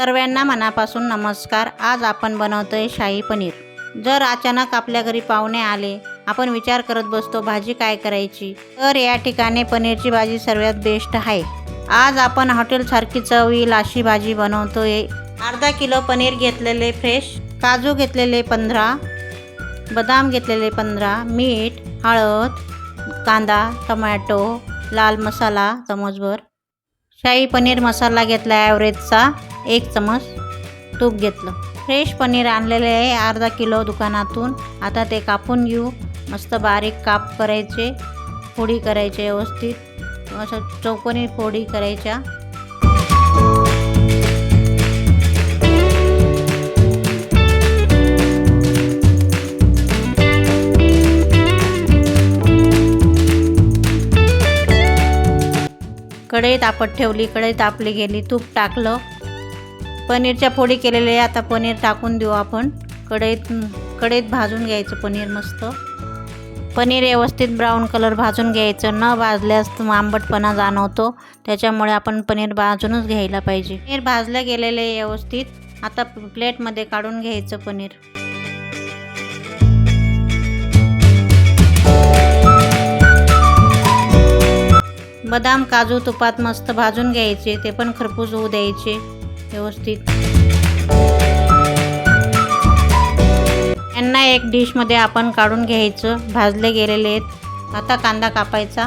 सर्वांना मनापासून नमस्कार. आज आपण बनवतोय शाही पनीर. जर अचानक आपल्या घरी पाहुणे आले आपण विचार करत बसतो भाजी काय करायची? तर या ठिकाणी पनीरची भाजी सर्वात बेस्ट आहे. आज आपण हॉटेलसारखी चव येईल अशी भाजी बनवतोय. अर्धा किलो पनीर घेतलेले फ्रेश काजू घेतलेले पंधरा बदाम घेतलेले पंधरा मीठ हळद कांदा टमॅटो लाल मसाला चमचभर शाही पनीर मसाला घेतला ॲव्हरेजचा एक चमच तूप घेतलं. फ्रेश पनीर आणलेले आहे अर्धा किलो दुकानातून. आता ते कापून घेऊ. मस्त बारीक काप करायचे फोडी करायचे व्यवस्थित. असं चौकोनी फोडी करायच्या. कढई तापत ठेवली कढई तापली गेली तूप टाकलं. पनीरच्या फोडी केलेले आता पनीर टाकून देऊ आपण. कढईत कढईत भाजून घ्यायचं पनीर मस्त. पनीर व्यवस्थित ब्राऊन कलर भाजून घ्यायचं न भाजल्यास आंबटपणा जाणवतो. त्याच्यामुळे आपण पनीर भाजूनच घ्यायला पाहिजे. पनीर भाजलं गेलेलं आहे व्यवस्थित. आता प्लेटमध्ये काढून घ्यायचं पनीर. बदाम काजू तुपात मस्त भाजून घ्यायचे. ते पण खरपूस होऊ द्यायचे. व्यवस्थित. यांना एक डिशमध्ये आपण काढून घ्यायचं. भाजले गेलेले आहेत. आता कांदा कापायचा.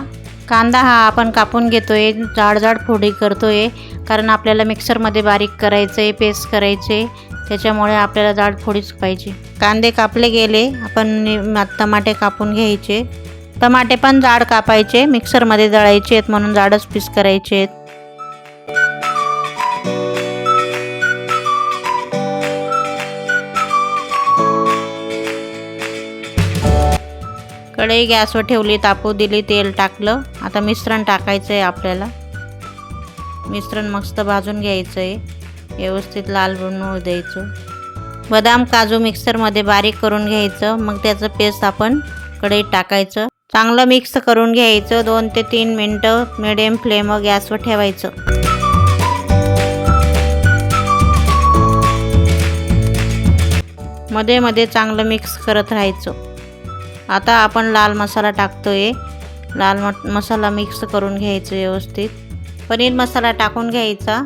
कांदा हा आपण कापून घेतोय. जाड जाड फोडी करतोय. कारण आपल्याला मिक्सरमध्ये बारीक करायचं आहे पेस्ट करायचे त्याच्यामुळे आपल्याला जाड फोडीच पाहिजे. कांदे कापले गेले. आपण नि- टमाटे कापून घ्यायचे. टमाटे पण जाड कापायचे मिक्सरमध्ये दळायचे आहेत म्हणून जाडच पीस करायचे आहेत. कढई गॅसवर ठेवली तापू दिली तेल टाकलं. आता मिश्रण टाकायचं आहे आपल्याला. मिश्रण मस्त भाजून घ्यायचं आहे व्यवस्थित लाल बनवू द्यायचं. बदाम काजू मिक्सरमध्ये बारीक करून घ्यायचं. मग त्याचं पेस्ट आपण कढईत टाकायचं. चांगलं मिक्स करून घ्यायचं. दोन ते तीन मिनटं मिडियम फ्लेमवर गॅसवर ठेवायचं. मध्ये मध्ये चांगलं मिक्स करत राहायचं. आता आपण लाल मसाला टाकतोय. लाल म मसाला मिक्स करून घ्यायचं व्यवस्थित. पनीर मसाला टाकून घ्यायचा.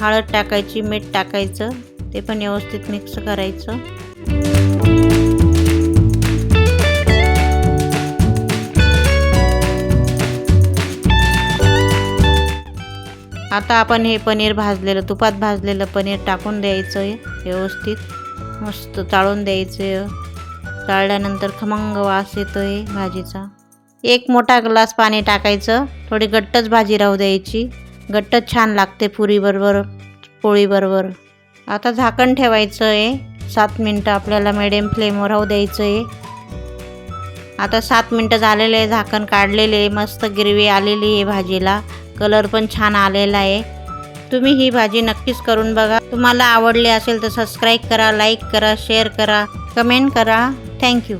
हळद टाकायची मीठ टाकायचं. ते पण व्यवस्थित मिक्स करायचं. आता आपण हे पनीर भाजलेलं तुपात भाजलेलं पनीर टाकून द्यायचं आहे व्यवस्थित. मस्त चाळून द्यायचं चाळल्यानंतर खमंग वास येतो आहे भाजीचा. एक मोठा ग्लास पाणी टाकायचं. थोडी घट्टच भाजी राहू द्यायची. घट्टच छान लागते पुरीबरोबर पोळीबरोबर. आता झाकण ठेवायचं आहे सात मिनटं आपल्याला मिडियम फ्लेमवर राहू द्यायचं आहे आता सात मिनटं झालेले आहे झाकण काढलेले आहे. मस्त गिरवी आलेली आहे भाजीला. कलर पण छान आलेला आहे. तुम्ही ही भाजी नक्कीच करून बघा. तुम्हाला आवडली असेल तर सबस्क्राईब करा लाईक करा शेअर करा कमेंट करा. थँक्यू